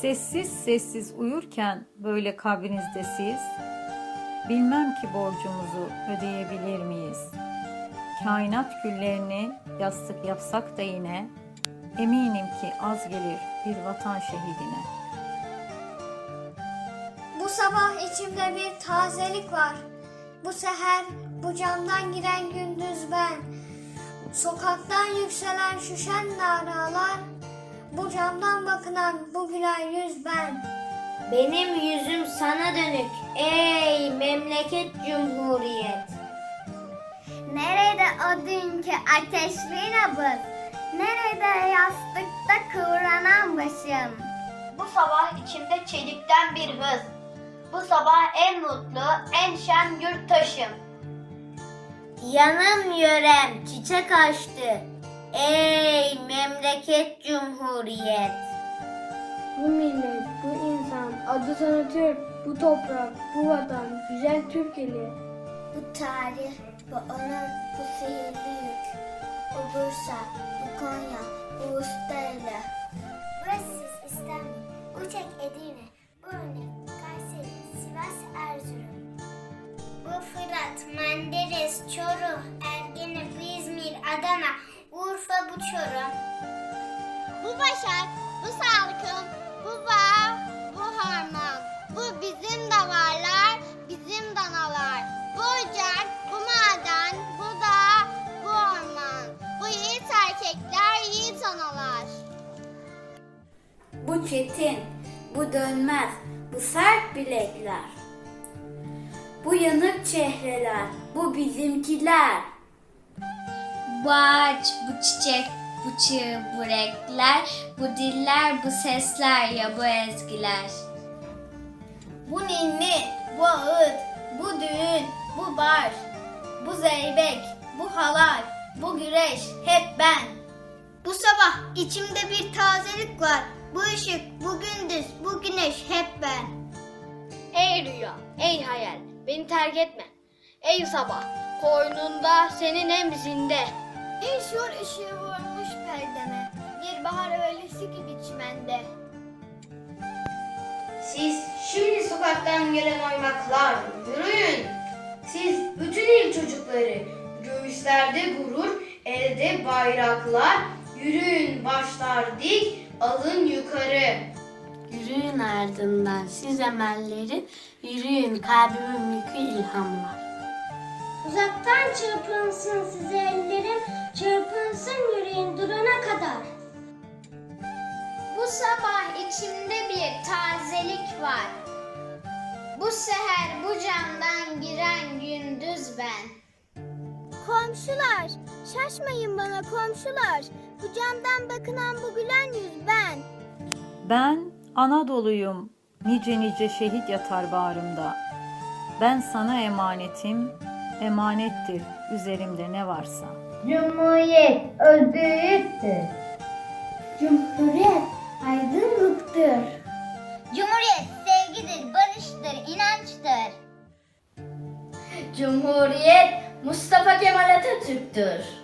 Sessiz sessiz uyurken böyle kabrinizde siz, bilmem ki borcumuzu ödeyebilir miyiz? Kainat küllerini yastık yapsak da yine, eminim ki az gelir bir vatan şehidine. Bu sabah içimde bir tazelik var. Bu seher bu camdan giren gündüz ben. Sokaktan yükselen şu şen naralar. Bu camdan bakılan bu güler yüz ben. Benim yüzüm sana dönük ey memleket cumhuriyet. Nerede o dünkü ateşli nabız? Nerede yastıkta kıvranan başım? Bu sabah içimde çelikten bir hız. Bu sabah en mutlu, en şen yurttaşım. Yanım yörem çiçek açtı. Ey memleket cumhuriyet. Bu millet, bu insan, adı sana Türk, bu toprak, bu vatan, güzel Türkiye. Bu tarih, bu onur, bu sihirli yük. Bu Bursa, bu Konya, bu Ustaylı. Burası İstanbul, Uçak Edirne, Burnu, Kayseri, Sivas, Erzurum. Bu Fırat, Menderes, Çoruh, Ergene, İzmir, Adana, Urfa, bu Çorum. Bu Başak, bu Salkım, bu Bağ, bu Harman. Bu bizim davarlar, bizim danalar. Bu ocak, bu maden, bu dağ, bu orman. Bu yiğit erkekler, yiğit analar. Bu çetin, bu dönmez, bu sert bilekler. Bu yanık çehreler, bu bizimkiler. Bu ağaç, bu çiçek, bu çığ, bu renkler, bu diller, bu sesler ya bu ezgiler. Bu ninni, bu ağıt, bu düğün, bu bar, bu zeybek, bu halay, bu güreş, hep ben. Bu sabah içimde bir tazelik var. Bu ışık, bu gündüz, bu güneş, hep ben. Ey rüya, ey hayal, beni terk etme. Ey sabah, koynunda senin emzinde. Bir şuur ışığı vurmuş perdeme. Bir bahar öğlesi gibi çimende. Siz şimdi sokaktan gelen oymaklar, yürüyün. Siz bütün il çocukları, göğüslerde gurur, elde bayraklar, yürüyün başlar dik, alın yukarı. Yürüyün ardından siz emelleri, yürüyün kalbimin yükü ilhamlar. Uzaktan çırpınsın size ellerim, çırpınsın yüreğin durana kadar. Bu sabah içimde bir tazelik var. Bu seher bu camdan giren gündüz ben. Komşular, şaşmayın bana komşular. Bu camdan bakınan bu gülen yüz ben. Ben Anadolu'yum, nice nice şehit yatar bağrımda. Ben sana emanetim, emanettir üzerimde ne varsa. Cumhuriyet özgürlüktür. Cumhuriyet aydınlıktır. Cumhuriyet sevgidir, barıştır, inançtır. Cumhuriyet Mustafa Kemal Atatürk'tür.